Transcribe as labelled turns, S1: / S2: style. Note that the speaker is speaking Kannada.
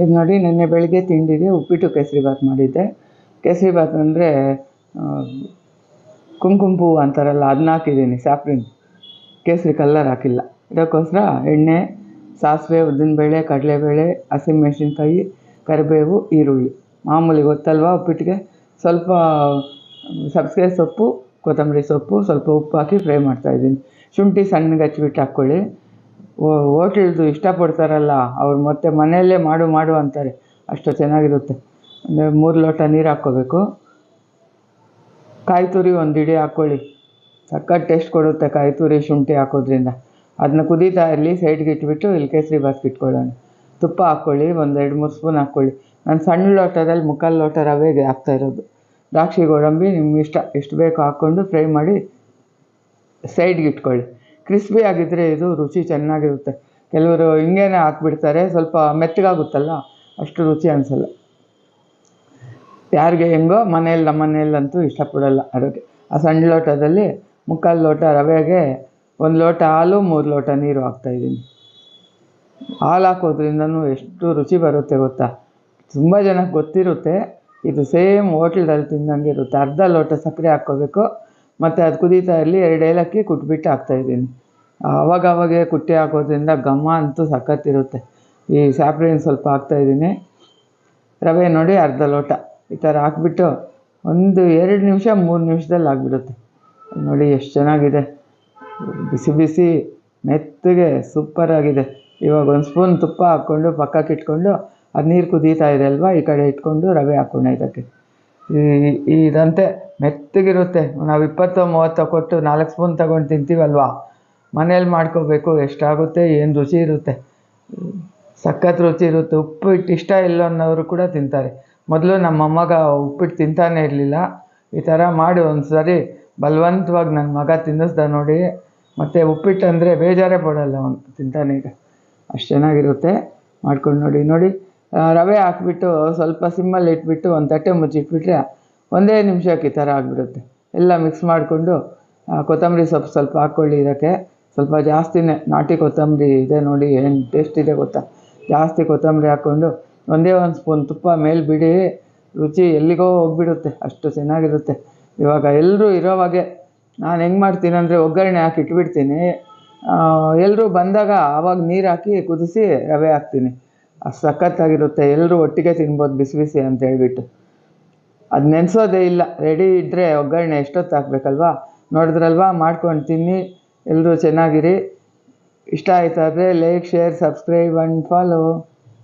S1: ಇದು ನೋಡಿ ನಿನ್ನೆ ಬೆಳಿಗ್ಗೆ ತಿಂಡಿಗೆ ಉಪ್ಪಿಟ್ಟು ಕೇಸರಿಬಾತ್ ಮಾಡಿದ್ದೆ. ಕೇಸರಿಬಾತ್ ಅಂದರೆ ಕುಂಕುಮ ಹೂವು ಅಂತಾರಲ್ಲ ಅದನ್ನ ಹಾಕಿದ್ದೀನಿ ಸ್ಯಾಪ್ರಿನ್ ಕೇಸರಿ ಕಲ್ಲರ್ ಹಾಕಿಲ್ಲ. ಇದಕ್ಕೋಸ್ಕರ ಎಣ್ಣೆ, ಸಾಸಿವೆ, ಉದ್ದಿನಬೇಳೆ, ಕಡಲೆಬೇಳೆ ಹಸಿಮೆಣಸಿನ್ಕಾಯಿ ಕರಿಬೇವು, ಈರುಳ್ಳಿ. ಮಾಮೂಲಿ ಗೊತ್ತಲ್ವಾ ಉಪ್ಪಿಟ್ಟಿಗೆ? ಸ್ವಲ್ಪ ಸಬ್ಸಿಗೆ ಸೊಪ್ಪು, ಕೊತ್ತಂಬರಿ ಸೊಪ್ಪು, ಸ್ವಲ್ಪ ಉಪ್ಪು ಹಾಕಿ ಫ್ರೈ ಮಾಡ್ತಾಯಿದ್ದೀನಿ ಶುಂಠಿ ಸಣ್ಣಗೆ ಹಚ್ಬಿಟ್ಟು ಹಾಕ್ಕೊಳ್ಳಿ. ಹೋಟೆಲ್ದು ಇಷ್ಟಪಡ್ತಾರಲ್ಲ, ಅವ್ರು ಮತ್ತೆ ಮನೆಯಲ್ಲೇ ಮಾಡು ಮಾಡು ಅಂತಾರೆ. ಅಷ್ಟು ಚೆನ್ನಾಗಿರುತ್ತೆ. ಅಂದರೆ ಮೂರು ಲೋಟ ನೀರು ಹಾಕ್ಕೋಬೇಕು. ಕಾಯಿ ತುರಿ ಒಂದು ಹಿಡಿ ಹಾಕ್ಕೊಳ್ಳಿ ಸಖತ್ ಟೇಸ್ಟ್ ಕೊಡುತ್ತೆ ಕಾಯಿ ತುರಿ ಶುಂಠಿ ಹಾಕೋದ್ರಿಂದ. ಅದನ್ನ ಕುದೀತಾ ಇರಲಿ, ಸೈಡ್ಗೆ ಇಟ್ಬಿಟ್ಟು ಇಲ್ಲಿ ಕೇಸರಿ ಬಾತ್ಗೆ ಇಟ್ಕೊಳ್ಳೋಣ. ತುಪ್ಪ ಹಾಕ್ಕೊಳ್ಳಿ ಒಂದು ಎರಡು, ಮೂರು ಸ್ಪೂನ್ ಹಾಕ್ಕೊಳ್ಳಿ ನಾನು ಸಣ್ಣ ಲೋಟದಲ್ಲಿ ಮುಕ್ಕಾಲು ಲೋಟ ರವೆಗೆ ಹಾಕ್ತಾ ಇರೋದು. ದ್ರಾಕ್ಷಿ ಗೋಡಂಬಿ ನಿಮ್ಗೆ ಇಷ್ಟ. ಎಷ್ಟು ಬೇಕೋ ಹಾಕ್ಕೊಂಡು ಫ್ರೈ ಮಾಡಿ ಸೈಡ್ಗೆ ಇಟ್ಕೊಳ್ಳಿ. ಕ್ರಿಸ್ಪಿ ಆಗಿದ್ದರೆ ಇದು ರುಚಿ ಚೆನ್ನಾಗಿರುತ್ತೆ. ಕೆಲವರು ಹಿಂಗೇನೆ ಹಾಕ್ಬಿಡ್ತಾರೆ, ಸ್ವಲ್ಪ ಮೆತ್ತಗಾಗುತ್ತಲ್ಲ, ಅಷ್ಟು ರುಚಿ ಅನಿಸಲ್ಲ. ಯಾರಿಗೆ ಹೆಂಗೋ ಮನೇಲಿ ನಮ್ಮ ಮನೆಯಲ್ಲಂತೂ ಇಷ್ಟಪಡಲ್ಲ ಅದಕ್ಕೆ ಆ ಸಣ್ಣ ಲೋಟದಲ್ಲಿ ಮುಕ್ಕಾಲು ಲೋಟ ರವೆಗೆ ಒಂದು ಲೋಟ ಹಾಲು, ಮೂರು ಲೋಟ ನೀರು ಹಾಕ್ತಾಯಿದ್ದೀನಿ ಹಾಲು ಹಾಕೋದ್ರಿಂದನೂ ಎಷ್ಟು ರುಚಿ ಬರುತ್ತೆ ಗೊತ್ತಾ? ತುಂಬ ಜನಕ್ಕೆ ಗೊತ್ತಿರುತ್ತೆ, ಇದು ಸೇಮ್ ಹೋಟ್ಲಲ್ಲಿ ತಿಂದಂಗೆ ಇರುತ್ತೆ. ಅರ್ಧ ಲೋಟ ಸಕ್ಕರೆ ಹಾಕ್ಕೋಬೇಕು, ಮತ್ತು ಅದು ಕುದೀತಾ ಇರಲಿ, ಎರಡು ಏಲಕ್ಕಿ ಕುಟ್ಬಿಟ್ಟು ಹಾಕ್ತಾಯಿದ್ದೀನಿ ಆವಾಗ ಅವಾಗೆ ಕುಟ್ಟಿ ಹಾಕೋದ್ರಿಂದ ಘಮ ಅಂತೂ ಸಖತ್ತಿರುತ್ತೆ. ಈ ಸ್ಯಾಪ್ರಿನ್ ಸ್ವಲ್ಪ ಹಾಕ್ತಾಯಿದ್ದೀನಿ ರವೆ ನೋಡಿ ಅರ್ಧ ಲೋಟ. ಈ ಥರ ಹಾಕ್ಬಿಟ್ಟು ಒಂದು ಎರಡು ನಿಮಿಷ, ಮೂರು ನಿಮಿಷದಲ್ಲಿ ಆಗಿಬಿಡುತ್ತೆ. ನೋಡಿ ಎಷ್ಟು ಚೆನ್ನಾಗಿದೆ. ಬಿಸಿ ಬಿಸಿ, ಮೆತ್ತಗೆ ಸೂಪರಾಗಿದೆ ಇವಾಗ ಒಂದು ಸ್ಪೂನ್ ತುಪ್ಪ ಹಾಕ್ಕೊಂಡು, ಪಕ್ಕಕ್ಕೆ ಇಟ್ಕೊಂಡು, ಅದು ನೀರು ಕುದೀತಾ ಇದೆ ಅಲ್ವಾ? ಈ ಕಡೆ ಇಟ್ಕೊಂಡು ರವೆ ಹಾಕ್ಕೊಂಡು ಇದಕ್ಕೆ. ಈ ಇದಂತೆ ಮೆತ್ತಗಿರುತ್ತೆ. ನಾವು ಇಪ್ಪತ್ತು ಮೂವತ್ತು ಕೊಟ್ಟು ನಾಲ್ಕು ಸ್ಪೂನ್ ತಗೊಂಡು ತಿಂತೀವಲ್ವಾ? ಮನೇಲಿ ಮಾಡ್ಕೋಬೇಕು, ಎಷ್ಟಾಗುತ್ತೆ, ಏನು ರುಚಿ ಇರುತ್ತೆ. ಸಖತ್ ರುಚಿ ಇರುತ್ತೆ. ಉಪ್ಪಿಟ್ಟು ಇಷ್ಟ ಇಲ್ಲ ಅನ್ನೋರು ಕೂಡ ತಿಂತಾರೆ. ಮೊದಲು ನಮ್ಮ ಮೊಮ್ಮಗ ಉಪ್ಪಿಟ್ಟು ತಿಂತಾನೇ ಇರಲಿಲ್ಲ. ಈ ಥರ ಮಾಡಿ ಒಂದು ಸಾರಿ ಬಲವಂತವಾಗಿ ನನ್ನ ಮಗ ತಿನ್ನಿಸ್ದ ನೋಡಿ. ಮತ್ತು ಉಪ್ಪಿಟ್ಟು ಅಂದರೆ ಬೇಜಾರೇ ಪಡೋಲ್ಲ ಅವನು ತಿಂತಾನೆ ಈಗ. ಅಷ್ಟು ಚೆನ್ನಾಗಿರುತ್ತೆ. ಮಾಡ್ಕೊಂಡು ನೋಡಿ ನೋಡಿ. ರವೆ ಹಾಕ್ಬಿಟ್ಟು ಸ್ವಲ್ಪ ಸಿಮ್ಮಲ್ಲಿ ಇಟ್ಬಿಟ್ಟು ಒಂದು ತಟ್ಟೆ ಮುಚ್ಚಿಟ್ಬಿಟ್ರೆ ಒಂದೇ ನಿಮಿಷಕ್ಕೆ ಈ ಥರ ಆಗಿಬಿಡುತ್ತೆ. ಎಲ್ಲ ಮಿಕ್ಸ್ ಮಾಡಿಕೊಂಡು ಕೊತ್ತಂಬರಿ ಸೊಪ್ಪು ಸ್ವಲ್ಪ ಹಾಕ್ಕೊಳ್ಳಿ ಇದಕ್ಕೆ. ಸ್ವಲ್ಪ ಜಾಸ್ತಿನೇ ನಾಟಿ ಕೊತ್ತಂಬರಿ ಇದೆ ನೋಡಿ, ಏನು ಟೇಸ್ಟ್ ಇದೆ ಗೊತ್ತಾ? ಜಾಸ್ತಿ ಕೊತ್ತಂಬರಿ ಹಾಕ್ಕೊಂಡು ಒಂದೇ ಒಂದು ಸ್ಪೂನ್ ತುಪ್ಪ ಮೇಲೆ ಬಿಡಿ, ರುಚಿ ಎಲ್ಲಿಗೋ ಹೋಗ್ಬಿಡುತ್ತೆ, ಅಷ್ಟು ಚೆನ್ನಾಗಿರುತ್ತೆ. ಇವಾಗ ಎಲ್ಲರೂ ಇರೋವಾಗೆ ನಾನು ಹೆಂಗೆ ಮಾಡ್ತೀನಿ ಅಂದರೆ ಒಗ್ಗರಣೆ ಹಾಕಿ ಇಟ್ಬಿಡ್ತೀನಿ. ಎಲ್ಲರೂ ಬಂದಾಗ ಆವಾಗ ನೀರು ಹಾಕಿ ಕುದಿಸಿ ರವೆ ಹಾಕ್ತೀನಿ. ಅಷ್ಟು ಸಖತ್ತಾಗಿರುತ್ತೆ ಎಲ್ಲರೂ ಒಟ್ಟಿಗೆ ತಿನ್ಬೋದು, ಬಿಸಿ ಬಿಸಿ ಅಂತ ಹೇಳ್ಬಿಟ್ಟು. ಅದು ನೆನೆಸೋದೇ ಇಲ್ಲ ರೆಡಿ ಇದ್ದರೆ ಒಗ್ಗರಣೆ ಎಷ್ಟೊತ್ತು ಹಾಕ್ಬೇಕಲ್ವಾ? ನೋಡಿದ್ರಲ್ವಾ? ಮಾಡ್ಕೊಂಡು ತಿನ್ನಿ. ಎಲ್ಲರೂ ಚೆನ್ನಾಗಿರಿ. ಇಷ್ಟ ಆಯಿತಾದರೆ like share subscribe and follow